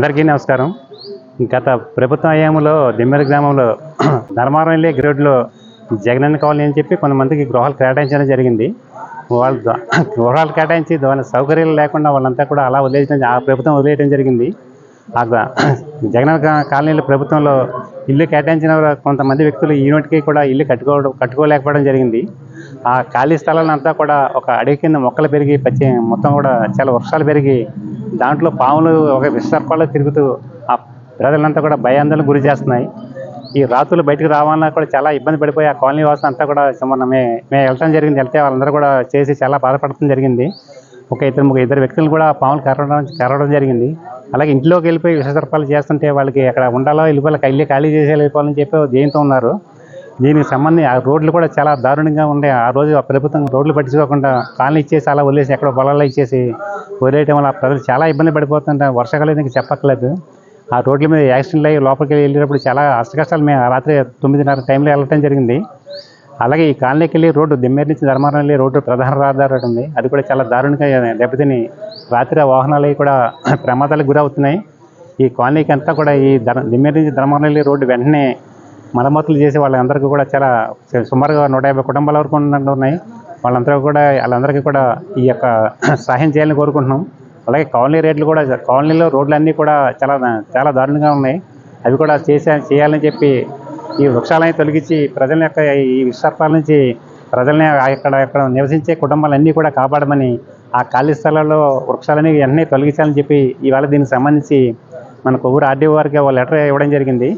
అందరికీ నమస్కారం. గత ప్రభుత్వ హయాంలో దిమ్మెర గ్రామంలో ధర్మారం వెళ్ళే గ్రేడ్లో జగనన్న కాలనీ అని చెప్పి కొంతమందికి గృహాలు కేటాయించడం జరిగింది. వాళ్ళు గృహాలు కేటాయించి దాని సౌకర్యాలు లేకుండా వాళ్ళంతా కూడా అలా వదిలేయడం ఆ ప్రభుత్వం వదిలేయడం జరిగింది. ఆ జగన్ జగనన్న కాలనీలో ప్రభుత్వంలో ఇల్లు కేటాయించిన కొంతమంది వ్యక్తులు ఈనాటికి కూడా ఇల్లు కట్టుకో కట్టుకోలేకపోవడం జరిగింది. ఆ ఖాళీ స్థలాలంతా కూడా ఒక అడవి కింద మొక్కలు పెరిగి పచ్చి మొత్తం కూడా చాలా వర్షాలు పెరిగి దాంట్లో పాములు ఒక విసర్పాలు తిరుగుతూ ఆ ప్రజలంతా కూడా భయాందోళన గురి చేస్తున్నాయి ఈ రాత్రులు బయటకు రావాలన్నా కూడా చాలా ఇబ్బంది పడిపోయి ఆ కాలనీ వాసం అంతా కూడా మొన్న మే మేము వెళ్ళటం జరిగింది వెళ్తే వాళ్ళందరూ కూడా చేసి చాలా బాధపడటం జరిగింది ఒక ఇద్దరు ముగ్గురు ఇద్దరు వ్యక్తులు కూడా పాములు కరవడం కరవడం జరిగింది అలాగే ఇంట్లోకి వెళ్ళిపోయి విషసర్పాలు చేస్తుంటే వాళ్ళకి అక్కడ ఉండాలో వెళ్ళిపోవాలి ఇల్లు ఖాళీ చేసి వెళ్ళిపోవాలని చెప్పి దేంతో ఉన్నారు దీనికి సంబంధించి ఆ రోడ్లు కూడా చాలా దారుణంగా ఉండే ఆ రోజు ఆ ప్రభుత్వం రోడ్లు పట్టించుకోకుండా కాలనీ ఇచ్చేసి అలా వదిలేసి ఎక్కడ పొలాల్లో ఇచ్చేసి వదిలేయటం వల్ల ప్రజలు చాలా ఇబ్బంది పడిపోతుంటారు. వర్షాకాలం ఇంకా చెప్పక్కర్లేదు. ఆ రోడ్ల మీద యాక్సిడెంట్లు అయ్యి లోపలికి వెళ్ళేటప్పుడు చాలా అష్టకష్టాలు మేము ఆ రాత్రి తొమ్మిదిన్నర టైంలో వెళ్ళటం జరిగింది. అలాగే ఈ కాలనీకి వెళ్ళి రోడ్డు దిమ్మేరు నుంచి ధర్మారం వెళ్ళి రోడ్డు ప్రధాన రహదారి ఉంది. అది కూడా చాలా దారుణంగా దెబ్బతిని రాత్రి వాహనాలు అవి కూడా ప్రమాదాలకు గురవుతున్నాయి. ఈ కాలనీకి అంతా కూడా ఈ ధర దిమ్మేరు నుంచి ధర్మారం వెళ్ళి రోడ్డు వెంటనే మరమ్మతులు చేసి వాళ్ళందరికీ కూడా చాలా సుమారుగా నూట యాభై కుటుంబాల వరకు ఉన్నాయి. వాళ్ళందరూ కూడా వాళ్ళందరికీ కూడా ఈ యొక్క సహాయం చేయాలని కోరుకుంటున్నాం. అలాగే కాలనీ రేట్లు కూడా కాలనీలో రోడ్లు అన్నీ కూడా చాలా చాలా దారుణంగా ఉన్నాయి. అవి కూడా చేసే చేయాలని చెప్పి ఈ వృక్షాలని తొలగించి ప్రజల యొక్క ఈ విసర్పాల నుంచి ప్రజల్ని అక్కడ అక్కడ నివసించే కుటుంబాలన్నీ కూడా కాపాడమని ఆ ఖాళీ స్థలాల్లో వృక్షాలని అన్నీ తొలగించాలని చెప్పి ఇవాళ దీనికి సంబంధించి మన కొవ్వూరు ఆర్డీఓ వారికి ఒక లెటర్ ఇవ్వడం జరిగింది.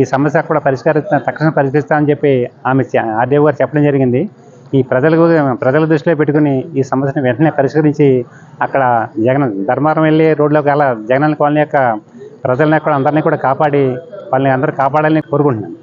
ఈ సమస్య కూడా పరిష్కరిస్తా తక్షణ పరిష్కరిస్తామని చెప్పి ఆమె ఆర్డీఓ గారు చెప్పడం జరిగింది. ఈ ప్రజలకు ప్రజల దృష్టిలో పెట్టుకుని ఈ సమస్యను వెంటనే పరిష్కరించి అక్కడ జగన్ ధర్మారం వెళ్ళే రోడ్లోకి అలా జగన్ కాలనీ యొక్క ప్రజల్ని కూడా అందరినీ కూడా కాపాడి వాళ్ళని అందరూ కాపాడాలని కోరుకుంటున్నాను.